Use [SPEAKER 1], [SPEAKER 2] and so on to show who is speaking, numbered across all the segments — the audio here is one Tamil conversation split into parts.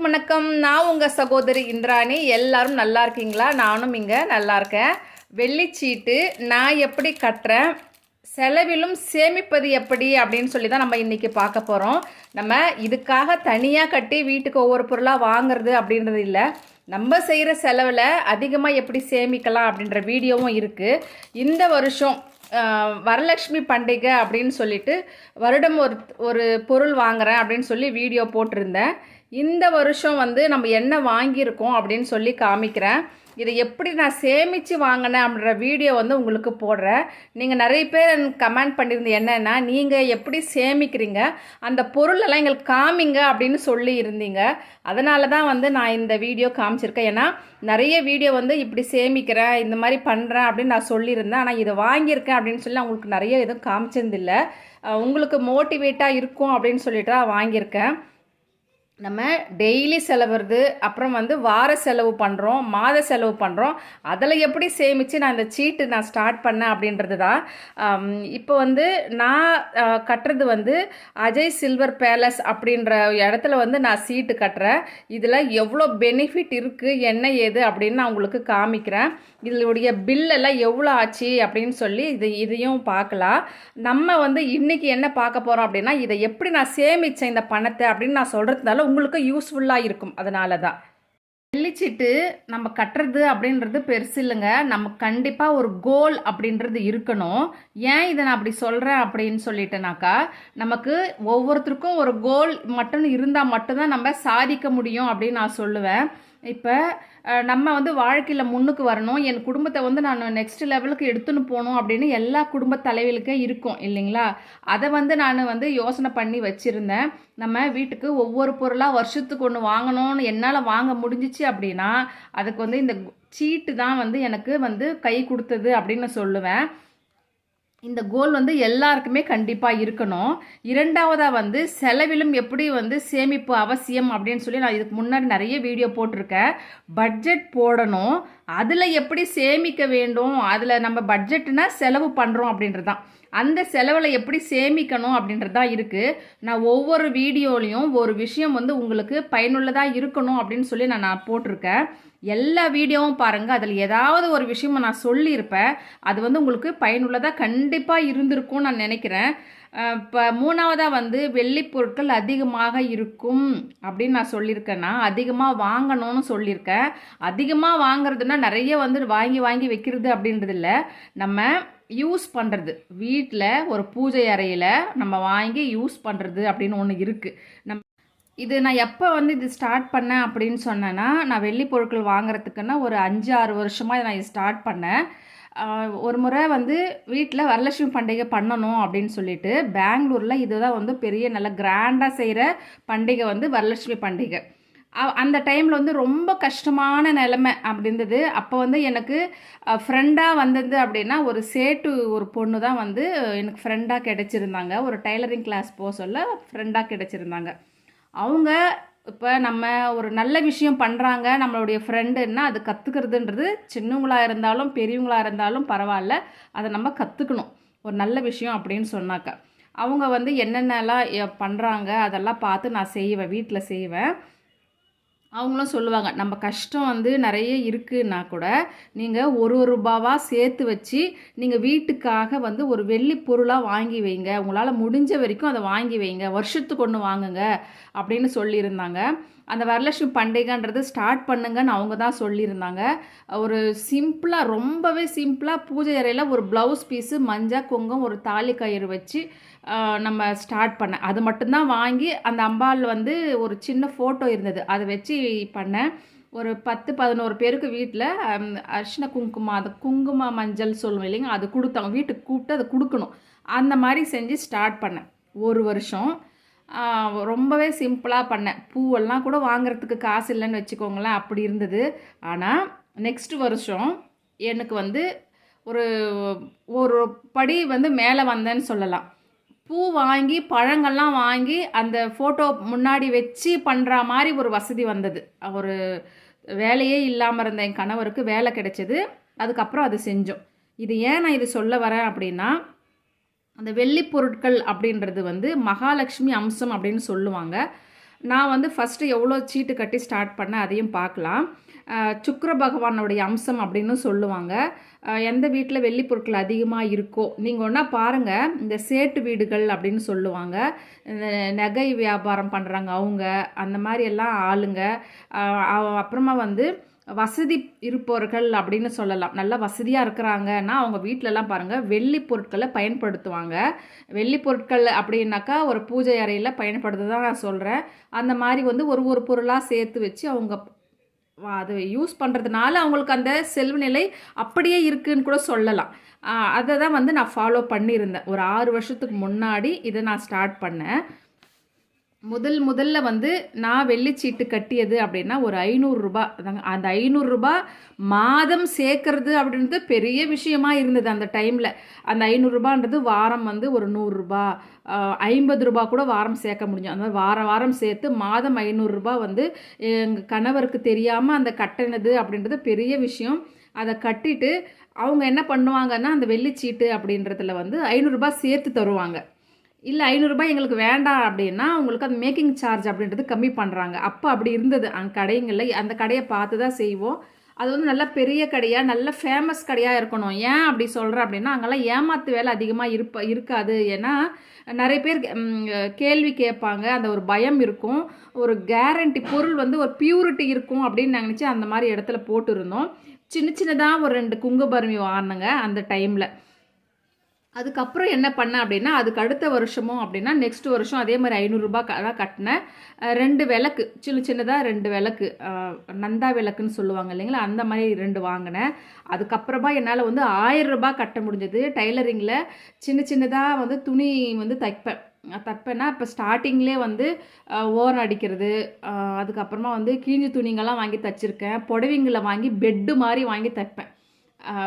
[SPEAKER 1] எல்லாருக்கும் வணக்கம். நான் உங்கள் சகோதரி இந்திராணி. எல்லாரும் நல்லா இருக்கீங்களா? நானும் இங்கே நல்லா இருக்கேன். வெள்ளிச்சீட்டு நான் எப்படி கட்டுறேன்? செலவிலும் சேமிப்பது எப்படி? அப்படின்னு சொல்லி தான் நம்ம இன்றைக்கி பார்க்க போகிறோம் நம்ம இதுக்காக தனியாக கட்டி வீட்டுக்கு ஒவ்வொரு பொருளாக வாங்குறது அப்படின்றது இல்லை. நம்ம செய்கிற செலவில் அதிகமாக எப்படி சேமிக்கலாம் அப்படின்ற வீடியோவும் இருக்குது இந்த வருஷம் வரலட்சுமி பண்டிகை அப்படின்னு சொல்லிட்டு வருடம் ஒரு ஒரு பொருள் வாங்குறேன் அப்படின்னு சொல்லி வீடியோ போட்டிருந்தேன். இந்த வருஷம் வந்து நம்ம என்ன வாங்கியிருக்கோம் அப்படின்னு சொல்லி காமிக்கிறேன். இதை எப்படி நான் சேமித்து வாங்கினேன் அப்படின்ற வீடியோ வந்து உங்களுக்கு போடுறேன். நீங்கள் நிறைய பேர் கமெண்ட் பண்ணியிருந்தது என்னென்னா நீங்கள் எப்படி சேமிக்கிறீங்க? அந்த பொருளெல்லாம் எங்களுக்கு காமிங்க அப்படின்னு சொல்லி இருந்தீங்க. அதனால தான் வந்து நான் இந்த வீடியோ காமிச்சிருக்கேன். ஏன்னா நிறைய வீடியோ வந்து இப்படி சேமிக்கிறேன் இந்த மாதிரி பண்ணுறேன் அப்படின்னு நான் சொல்லியிருந்தேன். ஆனால் இதை வாங்கியிருக்கேன் அப்படின்னு சொல்லி நான் உங்களுக்கு நிறைய எதுவும் காமிச்சிருந்தில்லை உங்களுக்கு மோட்டிவேட்டாக இருக்கும் அப்படின்னு சொல்லிட்டு தான் வாங்கியிருக்கேன். நம்ம டெய்லி செலவுறது அப்புறம் வந்து வார செலவு பண்ணுறோம் மாத செலவு பண்ணுறோம் அதில் எப்படி சேமித்து நான் இந்த சீட்டு நான் ஸ்டார்ட் பண்ணேன் அப்படின்றது தான். இப்போ வந்து நான் கட்டுறது வந்து அஜய் சில்வர் பேலஸ் அப்படின்ற இடத்துல வந்து நான் சீட்டு கட்டுறேன். இதில் எவ்வளோ பெனிஃபிட் இருக்குது என்ன ஏது அப்படின்னு நான் உங்களுக்கு காமிக்கிறேன். இதனுடைய பில்லெல்லாம் எவ்வளோ ஆச்சு அப்படின்னு சொல்லி இது இதையும் பார்க்கலாம். நம்ம வந்து இன்றைக்கி என்ன பார்க்க போகிறோம் அப்படின்னா இதை எப்படி நான் சேமித்தேன் இந்த பணத்தை அப்படின்னு நான் சொல்கிறதுனால உங்களுக்கு யூஸ்ஃபுல்லாக இருக்கும். அதனால தான் வெள்ளிச்சீட்டு நம்ம கட்டுறது அப்படின்றது பெருசு இல்லைங்க. நம்ம கண்டிப்பாக ஒரு கோல் அப்படின்றது இருக்கணும். ஏன் இதை நான் அப்படி சொல்கிறேன் அப்படின்னு சொல்லிட்டேனாக்கா நமக்கு ஒவ்வொருத்தருக்கும் ஒரு கோல் மட்டும் இருந்தால் மட்டும்தான் நம்ம சாதிக்க முடியும் அப்படின்னு நான் சொல்லுவேன். இப்போ நம்ம வந்து வாழ்க்கையில் முன்னுக்கு வரணும். என் குடும்பத்தை வந்து நான் நெக்ஸ்ட் லெவலுக்கு எடுத்துன்னு போகணும் அப்படின்னு எல்லா குடும்ப தலைவிகளுக்கே இருக்கும் இல்லைங்களா? அதை வந்து நான் வந்து யோசனை பண்ணி வச்சுருந்தேன். நம்ம வீட்டுக்கு ஒவ்வொரு பொருளாக வருஷத்துக்கு ஒன்று வாங்கணும்னு என்னால் வாங்க முடிஞ்சிச்சு அப்படின்னா அதுக்கு வந்து இந்த சீட்டு தான் வந்து எனக்கு வந்து கை கொடுத்தது அப்படின்னு சொல்லுவேன். இந்த கோல் வந்து எல்லாருக்குமே கண்டிப்பாக இருக்கணும். இரண்டாவதாக வந்து செலவிலும் எப்படி வந்து சேமிப்பு அவசியம் அப்படின்னு சொல்லி நான் இதுக்கு முன்னாடி நிறைய வீடியோ போட்டிருக்கேன். பட்ஜெட் போடணும். அதில் எப்படி சேமிக்க வேண்டும்? அதில் நம்ம பட்ஜெட்னா செலவு பண்ணுறோம் அப்படின்றது தான் அந்த செலவில் எப்படி சேமிக்கணும் அப்படின்றது தான் இருக்குது நான் ஒவ்வொரு வீடியோலையும் ஒரு விஷயம் வந்து உங்களுக்கு பயனுள்ளதாக இருக்கணும் அப்படின்னு சொல்லி நான் நான் போட்டிருக்கேன். எல்லா வீடியோவும் பாருங்கள் அதில் ஏதாவது ஒரு விஷயம் நான் சொல்லியிருப்பேன். அது வந்து உங்களுக்கு பயனுள்ளதாக கண்டிப்பாக இருந்திருக்கும்னு நான் நினைக்கிறேன். இப்போ மூணாவதாக வந்து வெள்ளி பொருட்கள் அதிகமாக இருக்கும் அப்படின்னு நான் சொல்லியிருக்கேன்னா அதிகமாக வாங்கணும்னு சொல்லியிருக்கேன். அதிகமாக வாங்குறதுன்னா நிறைய வந்து வாங்கி வாங்கி வைக்கிறது அப்படின்றது இல்லை. நம்ம யூஸ் பண்ணுறது வீட்டில் ஒரு பூஜை அறையில் நம்ம வாங்கி யூஸ் பண்ணுறது அப்படின்னு ஒன்று இருக்குது நம்ம இது நான் எப்போ வந்து இது ஸ்டார்ட் பண்ணேன் அப்படின்னு சொன்னேன்னா நான் வெள்ளி பொருட்கள் வாங்குறதுக்குன்னா ஒரு அஞ்சு ஆறு வருஷமாக நான் இது ஸ்டார்ட் பண்ணேன். ஒரு முறை வந்து வீட்டில் வரலட்சுமி பண்டிகை பண்ணணும் அப்படின்னு சொல்லிட்டு பெங்களூரில் இதுதான் வந்து பெரிய நல்ல கிராண்டாக செய்கிற பண்டிகை வந்து வரலட்சுமி பண்டிகை. அ- அந்த டைமில் வந்து ரொம்ப கஷ்டமான நிலமை அப்படி இருந்தது. அப்போ வந்து எனக்கு ஃப்ரெண்டாக வந்தது அப்படின்னா ஒரு சேட்டு ஒரு பொண்ணு தான் வந்து எனக்கு ஃப்ரெண்டாக கிடச்சிருந்தாங்க. ஒரு டைலரிங் கிளாஸ் போக சொல்ல ஃப்ரெண்டாக கிடைச்சிருந்தாங்க. அவங்க இப்போ நம்ம ஒரு நல்ல விஷயம் பண்ணுறாங்க நம்மளுடைய ஃப்ரெண்டுன்னா அது கற்றுக்கிறதுன்றது சின்னவங்களாக இருந்தாலும் பெரியவங்களாக இருந்தாலும் பரவாயில்ல. அதை நம்ம கற்றுக்கணும் ஒரு நல்ல விஷயம் அப்படின்னு சொன்னாக்க. அவங்க வந்து என்னென்னலாம் பண்ணுறாங்க அதெல்லாம் பார்த்து நான் செய்வேன் வீட்டில் செய்வேன். அவங்களும் சொல்லுவாங்க நம்ம கஷ்டம் வந்து நிறைய இருக்குன்னா கூட நீங்கள் ஒரு ஒரு ரூபாவாக சேர்த்து வச்சு நீங்கள் வீட்டுக்காக வந்து ஒரு வெள்ளி பொருளாக வாங்கி வைங்க. உங்களால் முடிஞ்ச வரைக்கும் அதை வாங்கி வைங்க. வருஷத்துக்கு ஒன்று வாங்குங்க. அப்படின்னு சொல்லியிருந்தாங்க. அந்த வரலட்சுமி பண்டிகைன்றது ஸ்டார்ட் பண்ணுங்கன்னு அவங்க தான் சொல்லியிருந்தாங்க. ஒரு சிம்பிளாக ரொம்பவே சிம்பிளாக பூஜை அறையில் ஒரு ப்ளவுஸ் பீஸு மஞ்சள் குங்கம் ஒரு தாலி கயிறு வச்சு நம்ம ஸ்டார்ட் பண்ணேன் அது மட்டும்தான் வாங்கி அந்த அம்பாள் வந்து ஒரு சின்ன ஃபோட்டோ இருந்தது. அதை வச்சு பண்ணேன் ஒரு பத்து பதினோரு பேருக்கு வீட்டில் அர்ஷன குங்குமம் அது குங்கும மஞ்சள் சொல்லுவோம் இல்லைங்க அது கொடுத்தாங்க வீட்டுக்கு கூப்பிட்டு அதை கொடுக்கணும். அந்த மாதிரி செஞ்சு ஸ்டார்ட் பண்ணேன் ஒரு வருஷம். ரொம்பவே சிம்பிளாக பண்ணேன் பூவெல்லாம் கூட வாங்குறதுக்கு காசு இல்லைன்னு வச்சுக்கோங்களேன் அப்படி இருந்தது. ஆனால் நெக்ஸ்ட் வருஷம் எனக்கு வந்து ஒரு ஒரு படி வந்து மேலே வந்தேன்னு சொல்லலாம். பூ வாங்கி பழங்கள்லாம் வாங்கி அந்த ஃபோட்டோ முன்னாடி வச்சு பண்ணுற மாதிரி ஒரு வசதி வந்தது. ஒரு வேலையே இல்லாமல் இருந்த என் கணவருக்கு வேலை கிடைச்சது. அதுக்கப்புறம் அது செஞ்சோம். இது ஏன் நான் இது சொல்ல வரேன் அப்படின்னா அந்த வெள்ளி பொருட்கள் அப்படின்றது வந்து மகாலட்சுமி அம்சம் அப்படின்னு சொல்லுவாங்க. நான் வந்து ஃபஸ்ட்டு எவ்வளோ சீட்டு கட்டி ஸ்டார்ட் பண்ணேன் அதையும் பார்க்கலாம். சுக்கர பகவானுடைய அம்சம் அப்படின்னு சொல்லுவாங்க. எந்த வீட்டில் வெள்ளி பொருட்கள் அதிகமாக இருக்கோ நீங்கள் ஒன்றா பாருங்கள் இந்த சேட்டு வீடுகள் அப்படின்னு சொல்லுவாங்க. இந்த நகை வியாபாரம் பண்ணுறாங்க அவங்க அந்த மாதிரி எல்லாம் ஆளுங்க. அப்புறமா வந்து வசதி இருப்பவர்கள் அப்படின்னு சொல்லலாம். நல்லா வசதியாக இருக்கிறாங்கன்னா அவங்க வீட்டிலலாம் பாருங்கள் வெள்ளி பொருட்களை பயன்படுத்துவாங்க. வெள்ளி பொருட்கள் அப்படின்னாக்கா ஒரு பூஜை அறையில் பயன்படுத்த நான் சொல்கிறேன் அந்த மாதிரி வந்து ஒரு ஒரு பொருளாக சேர்த்து வச்சு அவங்க அது யூஸ் பண்ணுறதுனால அவங்களுக்கு அந்த செல்வ நிலை அப்படியே இருக்குதுன்னு கூட சொல்லலாம். அதை தான் வந்து நான் ஃபாலோ பண்ணியிருந்தேன். ஒரு ஆறு வருஷத்துக்கு முன்னாடி இதை நான் ஸ்டார்ட் பண்ணேன். முதல் முதல்ல வந்து நான் வெள்ளிச்சீட்டு கட்டியது அப்படின்னா ஒரு ஐநூறுரூபா அதாங்க அந்த ஐநூறுரூபா மாதம் சேர்க்கறது அப்படின்றது பெரிய விஷயமா இருந்தது அந்த டைமில். அந்த ஐநூறுரூபான்றது வாரம் வந்து ஒரு நூறுரூபா ஐம்பது ரூபா கூட வாரம் சேர்க்க முடியும். அந்த மாதிரி வாரம் வாரம் சேர்த்து மாதம் ஐநூறுரூபா வந்து எங்கள் கணவருக்கு தெரியாமல் அந்த கட்டினது அப்படின்றது பெரிய விஷயம். அதை கட்டிட்டு அவங்க என்ன பண்ணுவாங்கன்னா அந்த வெள்ளிச்சீட்டு அப்படின்றதுல வந்து ஐநூறுரூபா சேர்த்து தருவாங்க. இல்லை ஐநூறுரூபா எங்களுக்கு வேண்டாம் அப்படின்னா உங்களுக்கு அந்த மேக்கிங் சார்ஜ் அப்படின்றது கம்மி பண்ணுறாங்க அப்போ அப்படி இருந்தது. அந்த கடைங்களில் அந்த கடையை பார்த்து தான் செய்வோம். அது வந்து நல்ல பெரிய கடையாக நல்ல ஃபேமஸ் கடையாக இருக்கணும். ஏன் அப்படி சொல்கிறேன் அப்படின்னா அங்கெல்லாம் ஏமாத்து வேலை அதிகமாக இருப்ப இருக்காது. ஏன்னா நிறைய பேர் கேள்வி கேட்பாங்க. அந்த ஒரு பயம் இருக்கும். ஒரு கேரண்டி பொருள் வந்து ஒரு பியூரிட்டி இருக்கும் அப்படின்னு நான் நினச்சி அந்த மாதிரி இடத்துல போட்டுருந்தோம். சின்ன சின்னதாக ஒரு ரெண்டு குங்குபருமி வாங்கினங்க அந்த டைமில் அதுக்கப்புறம் என்ன பண்ணேன் அப்படின்னா அதுக்கு அடுத்த வருஷமும் அப்படின்னா நெக்ஸ்ட் வருஷம் அதே மாதிரி ஐநூறுரூபா தான் கட்டினேன் ரெண்டு விளக்கு சின்ன சின்னதாக ரெண்டு விளக்கு நந்தா விளக்குன்னு சொல்லுவாங்க இல்லைங்களா? அந்த மாதிரி ரெண்டு வாங்கினேன். அதுக்கப்புறமா என்னால் வந்து ஆயிரரூபா கட்ட முடிஞ்சது. டைலரிங்கில் சின்ன சின்னதாக வந்து துணி வந்து தைப்பேன். தப்பேன்னா தைப்பேன்னா இப்போ ஸ்டார்டிங்லேயே வந்து ஓரம் அடிக்கிறது அதுக்கப்புறமா வந்து கிழிஞ்சு துணிங்கெல்லாம் வாங்கி தைச்சிருக்கேன். புடவைங்களை வாங்கி பெட்டு மாதிரி வாங்கி தைப்பேன்.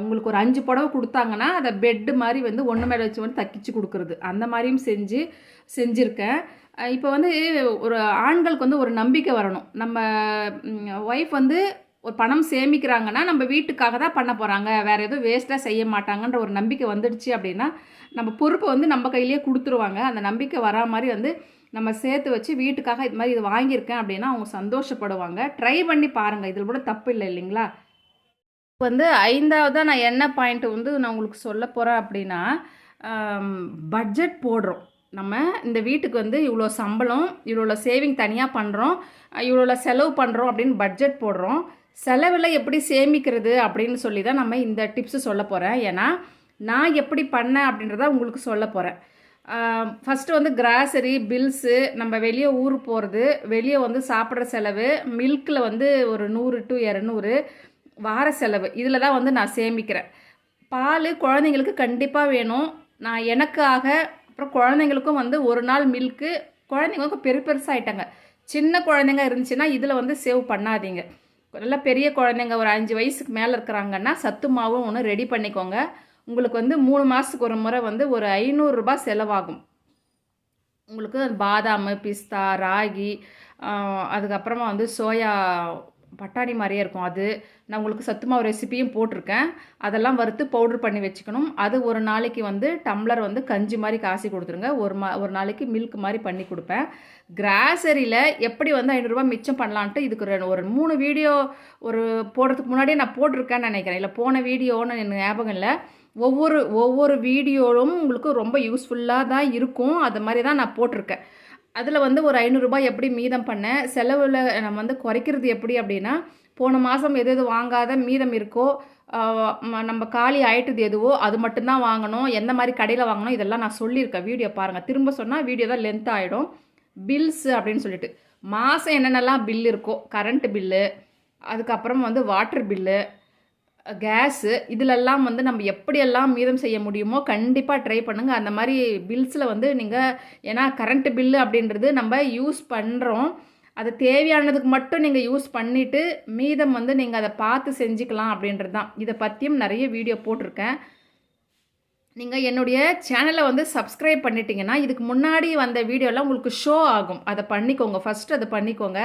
[SPEAKER 1] உங்களுக்கு ஒரு அஞ்சு புடவை கொடுத்தாங்கன்னா அதை பெட்டு மாதிரி வந்து ஒன்று மேலே வச்சு வந்து தக்கிச்சு கொடுக்குறது. அந்த மாதிரியும் செஞ்சு செஞ்சுருக்கேன். இப்போ வந்து ஒரு ஆண்களுக்கு வந்து ஒரு நம்பிக்கை வரணும். நம்ம ஒய்ஃப் வந்து ஒரு பணம் சேமிக்கிறாங்கன்னா நம்ம வீட்டுக்காக தான் பண்ண போகிறாங்க வேறு எதுவும் வேஸ்ட்டாக செய்ய மாட்டாங்கன்ற ஒரு நம்பிக்கை வந்துடுச்சு அப்படின்னா நம்ம பொறுப்பை வந்து நம்ம கையிலேயே கொடுத்துருவாங்க. அந்த நம்பிக்கை வரா மாதிரி வந்து நம்ம சேர்த்து வச்சு வீட்டுக்காக இது மாதிரி இது வாங்கியிருக்கேன் அப்படின்னா அவங்க சந்தோஷப்படுவாங்க. ட்ரை பண்ணி பாருங்கள் இதில் கூட தப்பு இல்லை இல்லைங்களா? வந்து ஐந்தாவதாக நான் என்ன பாயிண்ட் வந்து நான் உங்களுக்கு சொல்ல போகிறேன் அப்படின்னா பட்ஜெட் போடுறோம். நம்ம இந்த வீட்டுக்கு வந்து இவ்வளோ சம்பளம் இவ்வளோ சேவிங் தனியாக பண்ணுறோம் இவ்வளோ செலவு பண்ணுறோம் அப்படின்னு பட்ஜெட் போடுறோம். செலவில் எப்படி சேமிக்கிறது அப்படின்னு சொல்லி தான் நம்ம இந்த டிப்ஸு சொல்ல போகிறேன் ஏன்னா நான் எப்படி பண்ணேன் அப்படின்றத உங்களுக்கு சொல்ல போகிறேன் ஃபஸ்ட்டு வந்து கிராசரி பில்ஸு நம்ம வெளியே ஊர் போகிறது வெளியே வந்து சாப்பிட்ற செலவு மில்கில் வந்து ஒரு நூறு டு இரநூறு. வார செலவு. இதில் தான் வந்து நான் சேமிக்கிறேன். பால் குழந்தைங்களுக்கு கண்டிப்பாக வேணும். நான் எனக்காக அப்புறம் குழந்தைங்களுக்கும் வந்து ஒரு நாள் மில்க்கு குழந்தைங்களுக்கும் பெரு பெருசாகிட்டாங்க சின்ன குழந்தைங்க இருந்துச்சுன்னா இதில் வந்து சேவ் பண்ணாதீங்க. நல்லா பெரிய குழந்தைங்க ஒரு அஞ்சு வயசுக்கு மேலே இருக்கிறாங்கன்னா சத்து மாவும் ஒன்று ரெடி பண்ணிக்கோங்க. உங்களுக்கு வந்து மூணு மாதத்துக்கு ஒரு முறை வந்து ஒரு ஐநூறுரூபா செலவாகும். உங்களுக்கு பாதாம் பிஸ்தா ராகி அதுக்கப்புறமா வந்து சோயா பட்டாணி மாதிரியே இருக்கும். அது நான் உங்களுக்கு சத்து மாவு ரெசிபியும் போட்டிருக்கேன். அதெல்லாம் வறுத்து பவுட்ரு பண்ணி வச்சுக்கணும். அது ஒரு நாளைக்கு வந்து டம்ளர் வந்து கஞ்சி மாதிரி காசி கொடுத்துருங்க. ஒரு மா ஒரு நாளைக்கு மில்க் மாதிரி பண்ணி கொடுப்பேன். கிராசரியில் எப்படி வந்து ஐநூறுரூவா மிச்சம் பண்ணலான்ட்டு இதுக்கு ஒரு மூணு வீடியோ ஒரு போடுறதுக்கு முன்னாடியே நான் போட்டிருக்கேன்னு நினைக்கிறேன். இல்லை போன வீடியோன்னு எனக்கு ஞாபகம் இல்லை. ஒவ்வொரு ஒவ்வொரு வீடியோவும் உங்களுக்கு ரொம்ப யூஸ்ஃபுல்லாக தான் இருக்கும். அது மாதிரி தான் நான் போட்டிருக்கேன். அதில் வந்து ஒரு ஐநூறுரூபா எப்படி மீதம் பண்ண செலவில் நம்ம வந்து குறைக்கிறது எப்படி அப்படின்னா போன மாதம் எது எது வாங்காத மீதம் இருக்கோ நம்ம காலி ஆயிட்டது எதுவோ அது மட்டும்தான் வாங்கணும் எந்த மாதிரி கடையில் வாங்கணும் இதெல்லாம் நான் சொல்லியிருக்கேன். வீடியோ பாருங்கள் திரும்ப சொன்னால் வீடியோ தான் லென்த் ஆகிடும் பில்ஸு அப்படின்னு சொல்லிட்டு. மாதம் என்னென்னலாம் பில் இருக்கோ கரண்ட் பில்லு அதுக்கப்புறம் வந்து வாட்டர் பில்லு கேஸு இதிலெல்லாம் வந்து நம்ம எப்படியெல்லாம் மீதம் செய்ய முடியுமோ கண்டிப்பாக ட்ரை பண்ணுங்கள் அந்த மாதிரி பில்ஸில் வந்து நீங்கள் ஏன்னா கரண்ட் பில்லு அப்படின்றது நம்ம யூஸ் பண்ணுறோம் அது தேவையானதுக்கு மட்டும் நீங்கள் யூஸ் பண்ணிவிட்டு மீதம் வந்து நீங்கள் அதை பார்த்து செஞ்சுக்கலாம் அப்படின்றது தான். இதை பற்றியும் நிறைய வீடியோ போட்டிருக்கேன். நீங்கள் என்னுடைய சேனலை வந்து சப்ஸ்கிரைப் பண்ணிட்டீங்கன்னா இதுக்கு முன்னாடி வந்த வீடியோலாம் உங்களுக்கு ஷோ ஆகும். அதை பண்ணிக்கோங்க. ஃபஸ்ட்டு அதை பண்ணிக்கோங்க.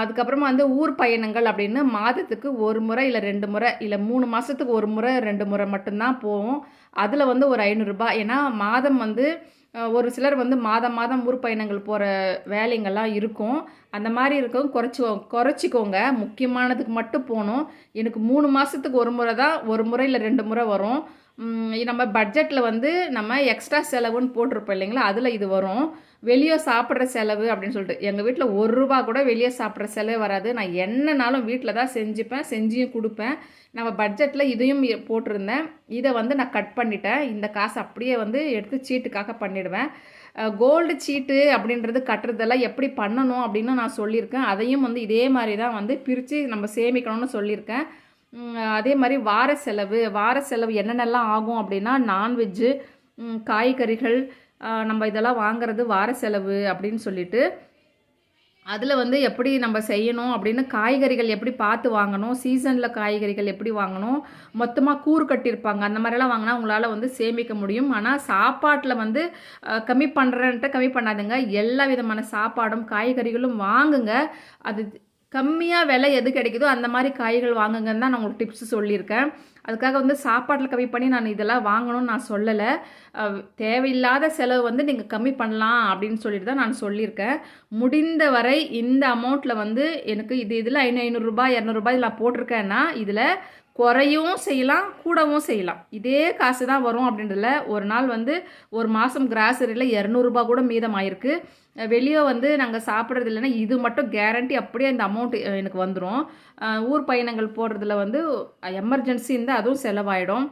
[SPEAKER 1] அதுக்கப்புறமா வந்து ஊர் பயணங்கள் அப்படின்னு மாதத்துக்கு ஒரு முறை இல்லை ரெண்டு முறை இல்லை மூணு மாதத்துக்கு ஒரு முறை ரெண்டு முறை மட்டும்தான் போவோம். அதில் வந்து ஒரு ஐநூறுரூபா ஏன்னா மாதம் வந்து ஒரு சிலர் வந்து மாதம் மாதம் ஊர் பயணங்கள் போகிற வேலைங்கள்லாம் இருக்கும். அந்த மாதிரி இருக்கவும் குறைச்சி குறைச்சிக்கோங்க. முக்கியமானதுக்கு மட்டும் போகணும். எனக்கு மூணு மாதத்துக்கு ஒரு முறை தான் ஒரு முறை இல்லை ரெண்டு முறை வரும். நம்ம பட்ஜெட்டில் வந்து நம்ம எக்ஸ்ட்ரா செலவுன்னு போட்டிருப்போம் இல்லைங்களா? அதில் இது வரும். வெளியே சாப்பிட்ற செலவு அப்படின்னு சொல்லிட்டு. எங்கள் வீட்டில் ஒரு ரூபா கூட வெளியே சாப்பிட்ற செலவு வராது. நான் என்னனாலும் வீட்டில் தான் செஞ்சுப்பேன் செஞ்சியும் கொடுப்பேன். நம்ம பட்ஜெட்டில் இதையும் போட்டிருந்தேன். இதை வந்து நான் கட் பண்ணிட்டேன். இந்த காசு அப்படியே வந்து எடுத்து சீட்டுக்காக பண்ணிடுவேன். கோல்டு சீட்டு அப்படின்றது கட்டுறதெல்லாம் எப்படி பண்ணணும் அப்படின்னு நான் சொல்லியிருக்கேன். அதையும் வந்து இதே மாதிரி தான் வந்து பிரித்து நம்ம சேமிக்கணும்னு சொல்லியிருக்கேன். அதே மாதிரி வார செலவு வார செலவு என்னென்னலாம் ஆகும் அப்படின்னா நான்வெஜ்ஜு காய்கறிகள் நம்ம இதெல்லாம் வாங்குறது வார செலவு அப்படின்னு சொல்லிட்டு அதில் வந்து எப்படி நம்ம செய்யணும் அப்படின்னு காய்கறிகள் எப்படி பார்த்து வாங்கணும் சீசனில் காய்கறிகள் எப்படி வாங்கணும் மொத்தமாக கூறு கட்டியிருப்பாங்க அந்த மாதிரிலாம் வாங்கினா உங்களால் வந்து சேமிக்க முடியும். ஆனால் சாப்பாட்டில் வந்து கம்மி பண்ணுறேன்ட்டு கம்மி பண்ணாதுங்க. எல்லா விதமான சாப்பாடும் காய்கறிகளும் வாங்குங்க. அது கம்மியாக விலை எது கிடைக்குதோ அந்த மாதிரி காய்கள் வாங்குங்கன்னு தான் நான் உங்களுக்கு டிப்ஸ் சொல்லியிருக்கேன். அதுக்காக வந்து சாப்பாட்டில் கம்மி பண்ணி நான் இதெல்லாம் வாங்கணும்னு நான் சொல்லலை. தேவையில்லாத செலவு வந்து நீங்கள் கம்மி பண்ணலாம் அப்படின்னு சொல்லிட்டு தான் நான் சொல்லியிருக்கேன். முடிந்த வரை இந்த அமௌண்ட்டில் வந்து எனக்கு இது இதில் ஐநூறு ஐநூறுரூபா இரநூறுபா நான் போட்டிருக்கேன்னா இதில் குறையவும் செய்யலாம் கூடவும் செய்யலாம். இதே காசு தான் வரும் அப்படின்றதுல ஒரு நாள் வந்து ஒரு மாதம் கிராசரியில் இரநூறுபா கூட மீதம் ஆயிருக்கு வெளியே வந்து நாங்கள் சாப்பிட்றது இல்லைன்னா இது மட்டும் கேரண்டி அப்படியே இந்த அமௌண்ட் எனக்கு வந்துடும் ஊர் பயணங்கள் போடுறதுல வந்து எமர்ஜென்சி இருந்தால் அதுவும் செலவாயிடும்.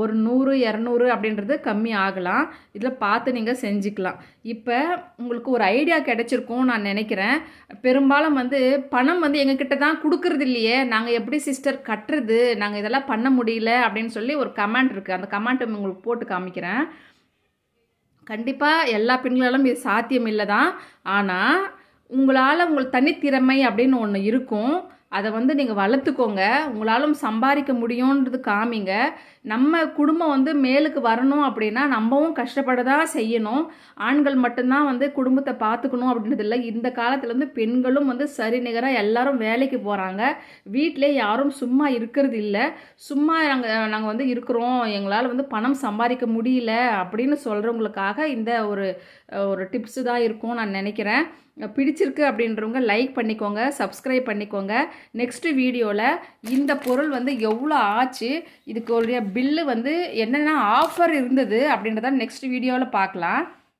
[SPEAKER 1] ஒரு நூறு இரநூறு அப்படின்றது கம்மி ஆகலாம். இதில் பார்த்து நீங்கள் செஞ்சுக்கலாம். இப்போ உங்களுக்கு ஒரு ஐடியா கிடைச்சிருக்கும் நான் நினைக்கிறேன். பெரும்பாலும் வந்து பணம் வந்து எங்ககிட்ட தான் கொடுக்கறது இல்லையே. நாங்கள் எப்படி சிஸ்டர் கட்டுறது? நாங்கள் இதெல்லாம் பண்ண முடியல அப்படின்னு சொல்லி ஒரு கமெண்ட் இருக்குது அந்த கமெண்ட் உங்களுக்கு போட்டு காமிக்கிறேன். கண்டிப்பாக எல்லா பெண்களாலும் இது சாத்தியம் இல்லை தான் ஆனால் உங்களால் உங்கள் தனித்திறமை அப்படின்னு ஒன்று இருக்கும். அதை வந்து நீங்கள் வளர்த்துக்கோங்க. உங்களாலும் சம்பாதிக்க முடியுன்றது காமிங்க. நம்ம குடும்பம் வந்து மேலுக்கு வரணும் அப்படின்னா நம்மவும் கஷ்டப்பட தான் செய்யணும். ஆண்கள் மட்டும்தான் வந்து குடும்பத்தை பார்த்துக்கணும் அப்படின்றது இல்லை. இந்த காலத்தில் வந்து பெண்களும் வந்து சரி நிகராக எல்லாரும் வேலைக்கு போகிறாங்க வீட்டிலே யாரும் சும்மா இருக்கிறது இல்லை. சும்மா நாங்கள் நாங்கள் வந்து இருக்கிறோம். எங்களால் வந்து பணம் சம்பாதிக்க முடியல அப்படின்னு சொல்கிறவங்களுக்காக இந்த ஒரு ஒரு டிப்ஸு தான் இருக்கும் நான் நினைக்கிறேன். பிடிச்சிருக்கு அப்படின்றவங்க லைக் பண்ணிக்கோங்க சப்ஸ்கிரைப் பண்ணிக்கோங்க. நெக்ஸ்ட் வீடியோவில் இந்த பொருள் வந்து எவ்வளோ ஆச்சு இதுக்கு ஒரு பில்லு வந்து என்னென்ன ஆஃபர் இருந்தது அப்படின்றத நெக்ஸ்ட் வீடியோவில் பார்க்கலாம்.